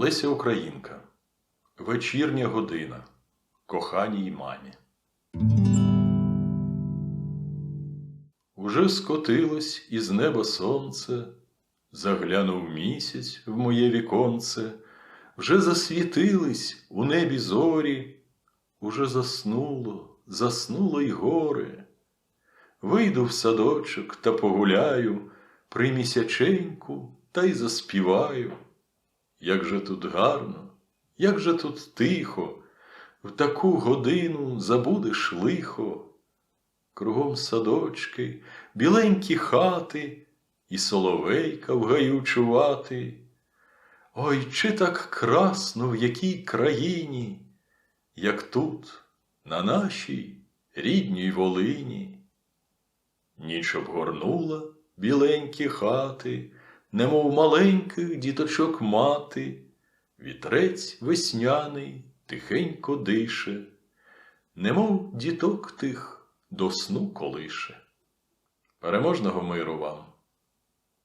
Леся Українка. Вечірня година. Коханій мамі. Уже скотилось із неба сонце, заглянув місяць в моє віконце, вже засвітились у небі зорі, уже заснуло, заснуло й горе. Вийду в садочок та погуляю, при місяченьку та й заспіваю. Як же тут гарно, як же тут тихо, в таку годину забудеш лихо. Кругом садочки, біленькі хати, і соловейка в гаю чувати. Ой, чи так красно в якій країні, як тут, на нашій рідній Волині. Ніч обгорнула біленькі хати, немов маленьких діточок мати, вітрець весняний тихенько дише, немов діток тих до сну колише. Переможного миру вам,